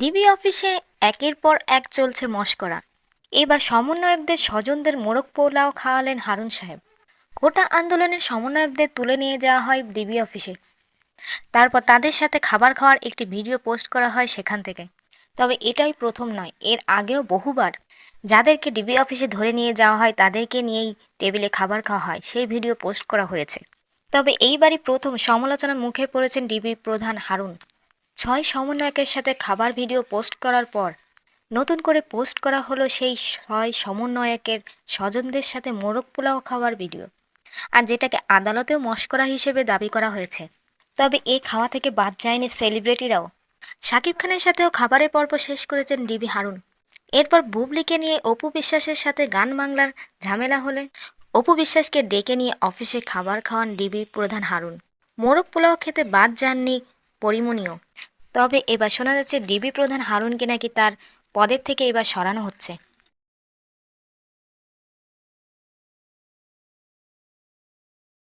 DB অফিসে একের পর এক চলছে মস্করা। এবার সমন্বয়কদের স্বজনদের মোরগ পোলাও খাওয়ালেন হারুন সাহেব। গোটা আন্দোলনের সমন্বয়কদের তুলে নিয়ে যাওয়া হয় ডিবি অফিসে। তারপর তাদের সাথে খাবার খাওয়ার একটি ভিডিও পোস্ট করা হয় সেখান থেকে। তবে এটাই প্রথম নয়, এর আগেও বহুবার যাদেরকে ডিবি অফিসে ধরে নিয়ে যাওয়া হয় তাদেরকে নিয়েই টেবিলে খাবার খাওয়া হয়, সেই ভিডিও পোস্ট করা হয়েছে। তবে এইবারই প্রথম সমালোচনার মুখে পড়েছেন ডিবি প্রধান হারুন। ছয় সমন্বয়কের সাথে খাবার ভিডিও পোস্ট করার পর, নতুন করে পোস্ট করা হলো সেই ছয় সমন্বয়কের স্বজনদের সাথে মোরগ পোলাও খাওয়ার ভিডিও। আর যেটাকে আদালতেও মস্করা হিসেবে দাবি করা হয়েছে। তবে এই খাওয়া থেকে বাদ যায়নি সেলিব্রিটিরাও। শাকিব খানের সাথেও খাবারের পর্ব শেষ করেছেন ডিবি হারুন। এরপর বুবলিকে নিয়ে অপু বিশ্বাসের সাথে গান বাংলার ঝামেলা হলে, অপু বিশ্বাসকে ডেকে নিয়ে অফিসে খাবার খাওয়ান ডিবি প্রধান হারুন। মোরগ পোলাও খেতে বাদ যাননি পরিমণিও। তবে এবার শোনা যাচ্ছে ডিবি প্রধান হারুনকে নাকি তার পদের থেকে এবার সরানো হচ্ছে।